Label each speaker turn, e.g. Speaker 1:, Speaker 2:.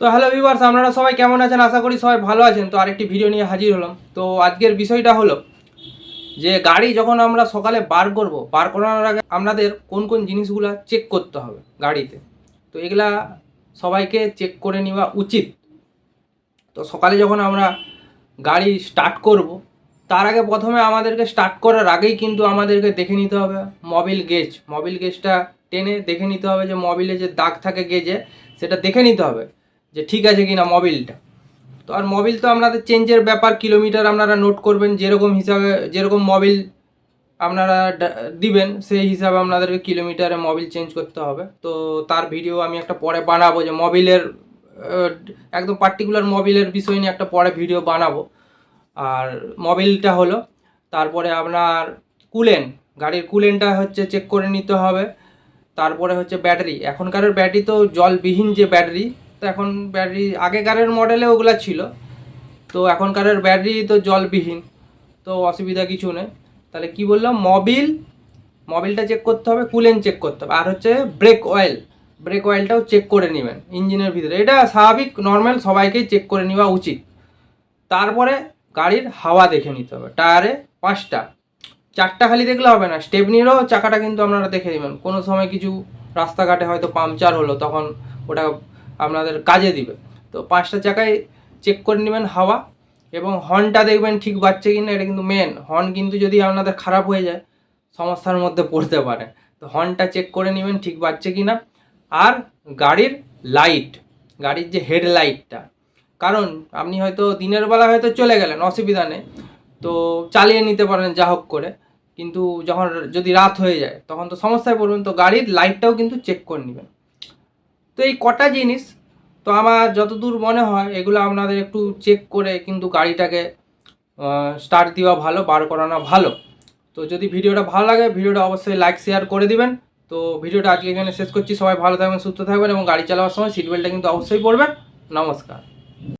Speaker 1: তো hello viewers আপনারা সবাই কেমন আছেন? আশা করি সবাই ভালো আছেন। তো আরেকটি ভিডিও নিয়ে হাজির হলাম। তো আজকের বিষয়টা হলো যে গাড়ি যখন আমরা সকালে বার করব, বার করানোর আগে আপনাদের কোন কোন জিনিসগুলো চেক করতে হবে গাড়িতে? তো এগুলা সবাইকে চেক করে নেওয়া উচিত। তো সকালে যখন আমরা গাড়ি স্টার্ট করব, তার আগে প্রথমে আমাদেরকে স্টার্ট করার আগেই কিন্তু আমাদেরকে দেখে নিতে হবে মোবিল গেজ মোবিল গেজটা টেনে দেখে নিতে হবে যে মোবিলে যে দাগ থাকে গেজে সেটা দেখে নিতে হবে। যে ঠিক আছে কিনা মোবিলটা তো আর মোবিল তো আপনাদের চেঞ্জের ব্যাপার কিলোমিটার আপনারা নোট করবেন, যেরকম হিসাবে, যেরকম মোবিল আপনারা দিবেন, সেই হিসাবে আপনাদেরকে কিলোমিটারে মোবিল চেঞ্জ করতে হবে। তো তার ভিডিও আমি একটা পরে বানাবো যে মোবিলের একদম পার্টিকুলার মোবিলের বিষয় নিয়ে একটা পরে ভিডিও বানাবো। আর মোবিলটা হলো, তারপরে আপনার কুলেন গাড়ির কুলেনটা হচ্ছে চেক করে নিতে হবে। তারপরে হচ্ছে ব্যাটারি এখনকারের ব্যাটারি তো জলবিহীন যে ব্যাটারি তো এখন ব্যাটারি আগেকারের মডেলে ওগুলা ছিল। তো এখনকারের ব্যাটারি তো জলবিহীন, তো অসুবিধা কিছু নেই। তাহলে কি বললাম? মবিল মবিলটা চেক করতে হবে কুলেন চেক করতে হবে। আর হচ্ছে ব্রেক অয়েল ব্রেক অয়েলটাও চেক করে নেবেন ইঞ্জিনের ভিতরে। এটা স্বাভাবিক নর্মাল সবাইকেই চেক করে নেওয়া উচিত। তারপরে গাড়ির হাওয়া দেখে নিতে হবে। টায়ারে পাঁচটা, চারটা খালি দেখলে হবে না। স্টেপনিরও চাকাটা কিন্তু আপনারা দেখে নেবেন। কোনো সময় কিছু রাস্তাঘাটে হয়তো পাংচার হলো, তখন ওটা আপনাদের কাজে দিবে। তো পাঁচটা চাকায় চেক করে নেবেন হাওয়া এবং হর্নটা দেখবেন ঠিক বাজছে কি না এটা কিন্তু মেন হর্ন কিন্তু যদি আপনাদের খারাপ হয়ে যায়, সমস্যার মধ্যে পড়তে পারে। তো হর্নটা চেক করে নেবেন ঠিক বাজছে কি না আর গাড়ির লাইট গাড়ির যে হেডলাইটটা কারণ আপনি হয়তো দিনের বেলা হয়তো চলে গেলেন, অসুবিধা নেই। তো চালিয়ে নিতে পারেন যা হোক করে। কিন্তু যখন যদি রাত হয়ে যায়, তখন তো সমস্যায় পড়বেন। তো গাড়ির লাইটটাও কিন্তু চেক করে নেবেন। তো এই কটা জিনিস, তো আমার যতদূর মনে হয়, এগুলো আপনাদের একটু চেক করে কিন্তু গাড়িটাকে স্টার্ট দেওয়া ভালো, বার করানো ভালো। তো যদি ভিডিওটা ভালো লাগে, ভিডিওটা অবশ্যই লাইক শেয়ার করে দিবেন। তো ভিডিওটা আজকে এখানে শেষ করছি। সবাই ভালো থাকবেন, সুস্থ থাকবেন এবং গাড়ি চালাবার সময় সিট বেল্টটা কিন্তু অবশ্যই পড়বেন নমস্কার।